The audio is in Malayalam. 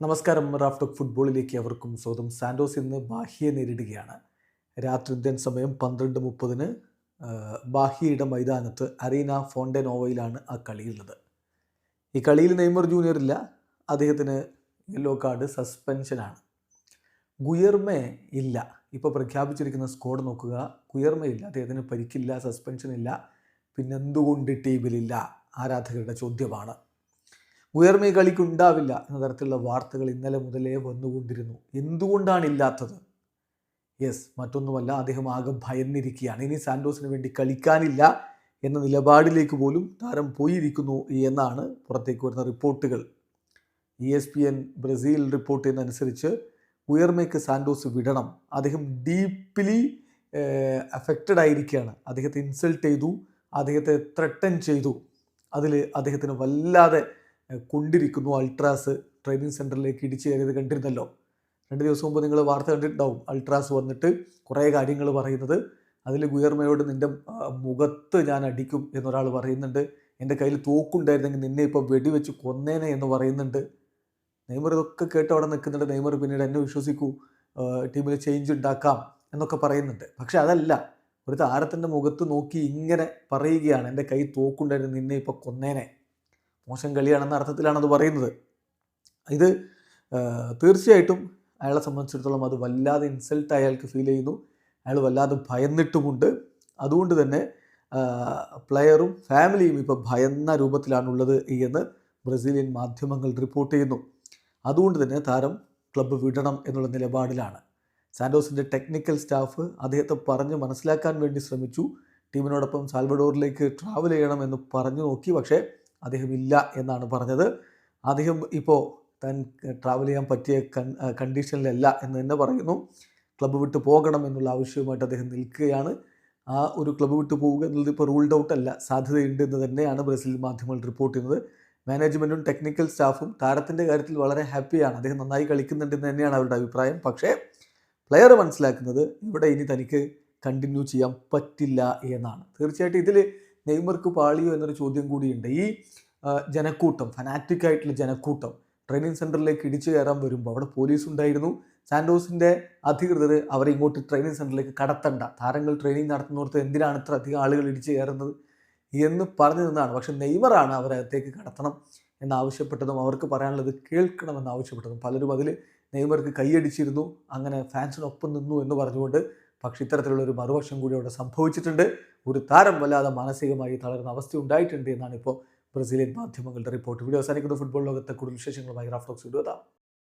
നമസ്കാരം. റാഫ് ടോക്ക് ഫുട്ബോളിലേക്ക് അവർക്കും സ്വാഗതം. സാൻഡോസ് ഇന്ന് ബാഹ്യെ നേരിടുകയാണ്. രാത്രി ഇന്ത്യൻ സമയം പന്ത്രണ്ട് മുപ്പതിന് ബാഹ്യയുടെ മൈതാനത്ത് അറീന ഫോണ്ടനോവയിലാണ് ആ കളിയുള്ളത്. ഈ കളിയിൽ നെയ്മർ ജൂനിയർ ഇല്ല. അദ്ദേഹത്തിന് യെല്ലോ കാർഡ് സസ്പെൻഷനാണ് ഗുയർമെ ഇല്ല. ഇപ്പോൾ പ്രഖ്യാപിച്ചിരിക്കുന്ന സ്കോഡ് നോക്കുക. ഗുയർമയില്ല അദ്ദേഹത്തിന് പരിക്കില്ല സസ്പെൻഷൻ ഇല്ല. പിന്നെന്തുകൊണ്ട് ടീമിലില്ല ആരാധകരുടെ ചോദ്യമാണ്. ഉയർമ കളിക്ക് ഉണ്ടാവില്ല എന്ന തരത്തിലുള്ള വാർത്തകൾ ഇന്നലെ മുതലേ വന്നുകൊണ്ടിരുന്നു. എന്തുകൊണ്ടാണ് ഇല്ലാത്തത് യെസ് മറ്റൊന്നുമല്ല അദ്ദേഹം ആകെ ഭയന്നിരിക്കുകയാണ്. ഇനി സാന്റോസിന് വേണ്ടി കളിക്കാനില്ല എന്ന നിലപാടിലേക്ക് പോലും താരം പോയിരിക്കുന്നു എന്നാണ് പുറത്തേക്ക് വരുന്ന റിപ്പോർട്ടുകൾ. E S P N Brazil report ചെയ്യുന്നതനുസരിച്ച് ഉയർമയ്ക്ക് സാന്റോസ് വിടണം. അദ്ദേഹം ഡീപ്ലി അഫക്റ്റഡ് ആയിരിക്കുകയാണ്. അദ്ദേഹത്തെ ഇൻസൾട്ട് ചെയ്തു അദ്ദേഹത്തെ ത്രട്ടൻ ചെയ്തു. അതിൽ അദ്ദേഹത്തിന് വല്ലാതെ കൊണ്ടിരിക്കുന്നു. അൾട്രാസ് ട്രെയിനിങ് സെന്ററിലേക്ക് ഇടിച്ചു കയറിയത് കണ്ടിരുന്നല്ലോ. രണ്ട് ദിവസം മുമ്പ് നിങ്ങൾ വാർത്ത കണ്ടിട്ടുണ്ടാവും. അൾട്രാസ് വന്നിട്ട് കുറേ കാര്യങ്ങൾ പറയുന്നത്. അതിൽ ഗുയർമയോട് നിന്റെ മുഖത്ത് ഞാൻ അടിക്കും എന്നൊരാൾ പറയുന്നുണ്ട്. എന്റെ കയ്യിൽ തോക്കുണ്ടായിരുന്നെങ്കിൽ നിന്നെ ഇപ്പോൾ വെടിവെച്ച് കൊന്നേനെ എന്ന് പറയുന്നുണ്ട്. നെയ്മർ ഇതൊക്കെ കേട്ട് അവിടെ നിൽക്കുന്നുണ്ട്. നെയ്മർ പിന്നീട് എന്നെ വിശ്വസിക്കൂ ടീമിൽ ചേഞ്ച് ഉണ്ടാക്കാം എന്നൊക്കെ പറയുന്നുണ്ട്. പക്ഷെ അതല്ല ഒരു താരത്തിന്റെ മുഖത്ത് നോക്കി ഇങ്ങനെ പറയുകയാണ്. എന്റെ കൈ തോക്കുണ്ടായിരുന്നു നിന്നെ ഇപ്പോൾ കൊന്നേനെ. മോശം കളിയാണെന്ന അർത്ഥത്തിലാണ് അത് പറയുന്നത്. ഇത് തീർച്ചയായിട്ടും അയാളെ സംബന്ധിച്ചിടത്തോളം അത് വല്ലാതെ ഇൻസൾട്ട് അയാൾക്ക് ഫീൽ ചെയ്യുന്നു. അയാൾ വല്ലാതെ ഭയന്നിട്ടുമുണ്ട്. അതുകൊണ്ട് തന്നെ പ്ലെയറും ഫാമിലിയും ഇപ്പോൾ ഭയന്ന രൂപത്തിലാണുള്ളത് എന്ന് ബ്രസീലിയൻ മാധ്യമങ്ങൾ റിപ്പോർട്ട് ചെയ്യുന്നു. അതുകൊണ്ട് തന്നെ താരം ക്ലബ്ബ് വിടണം എന്നുള്ള നിലപാടിലാണ്. സാൻഡോസിന്റെ ടെക്നിക്കൽ സ്റ്റാഫ് അദ്ദേഹത്തെ പറഞ്ഞ് മനസ്സിലാക്കാൻ വേണ്ടി ശ്രമിച്ചു. ടീമിനോടൊപ്പം സാൽവഡോറിലേക്ക് ട്രാവൽ ചെയ്യണം എന്ന് പറഞ്ഞു നോക്കി. പക്ഷേ അദ്ദേഹം ഇല്ല എന്നാണ് പറഞ്ഞത്. അദ്ദേഹം ഇപ്പോൾ താൻ ട്രാവൽ ചെയ്യാൻ പറ്റിയ കണ്ടീഷനിലല്ല എന്ന് തന്നെ പറയുന്നു. ക്ലബ്ബ് വിട്ട് പോകണം എന്നുള്ള ആവശ്യവുമായിട്ട് അദ്ദേഹം നിൽക്കുകയാണ്. ആ ഒരു ക്ലബ്ബ് വിട്ട് പോവുക എന്നുള്ളത് ഇപ്പോൾ റൂൾഡ് ഔട്ട് അല്ല സാധ്യതയുണ്ട് എന്ന് തന്നെയാണ് ബ്രസീൽ മാധ്യമങ്ങൾ റിപ്പോർട്ട് ചെയ്യുന്നത്. മാനേജ്മെന്റും ടെക്നിക്കൽ സ്റ്റാഫും താരത്തിന്റെ കാര്യത്തിൽ വളരെ ഹാപ്പിയാണ് അദ്ദേഹം നന്നായി കളിക്കുന്നുണ്ടെന്ന് തന്നെയാണ് അവരുടെ അഭിപ്രായം. പക്ഷേ പ്ലെയർ മനസ്സിലാക്കുന്നത് ഇവിടെ ഇനി തനിക്ക് കണ്ടിന്യൂ ചെയ്യാൻ പറ്റില്ല എന്നാണ്. തീർച്ചയായിട്ടും ഇതിൽ നെയ്മർക്ക് പാളിയോ എന്നൊരു ചോദ്യം കൂടിയുണ്ട്. ഈ ജനക്കൂട്ടം ഫനാറ്റിക് ആയിട്ടുള്ള ജനക്കൂട്ടം ട്രെയിനിങ് സെന്ററിലേക്ക് ഇടിച്ചു കയറാൻ വരുമ്പോൾ അവിടെ പോലീസ് ഉണ്ടായിരുന്നു. സാൻഡോസിന്റെ അധികൃതർ അവരെ ഇങ്ങോട്ട് ട്രെയിനിങ് സെന്ററിലേക്ക് കടത്തണ്ട. താരങ്ങൾ ട്രെയിനിങ് നടത്തുന്നിടത്ത് എന്തിനാണ് ഇത്ര അധികം ആളുകൾ ഇടിച്ചു കയറുന്നത് എന്ന് പറഞ്ഞു നിന്നാണ്. പക്ഷെ നെയ്മറാണ് അവരകത്തേക്ക് കടത്തണം എന്നാവശ്യപ്പെട്ടതും അവർക്ക് പറയാനുള്ളത് കേൾക്കണമെന്ന് ആവശ്യപ്പെട്ടതും പലരും അതിൽ നെയ്മർക്ക് കൈയടിച്ചിരുന്നു. അങ്ങനെ ഫാൻസിനൊപ്പം നിന്നു എന്ന് പറഞ്ഞുകൊണ്ട് പക്ഷെ ഇത്തരത്തിലുള്ള ഒരു മറുവശം കൂടി അവിടെ സംഭവിച്ചിട്ടുണ്ട്. ഒരു താരം വല്ലാതെ മാനസികമായി തളർന്ന അവസ്ഥ ഉണ്ടായിട്ടുണ്ട് എന്നാണ് ഇപ്പോൾ ബ്രസീലിയൻ മാധ്യമങ്ങളുടെ റിപ്പോർട്ട്. വീഡിയോ അവസാനിക്കുന്ന. ഫുട്ബോൾ ലോകത്തെ കൂടുതൽ വിശേഷങ്ങളുമായി റാഫ്റ്റോക്സ് വീഡിയോ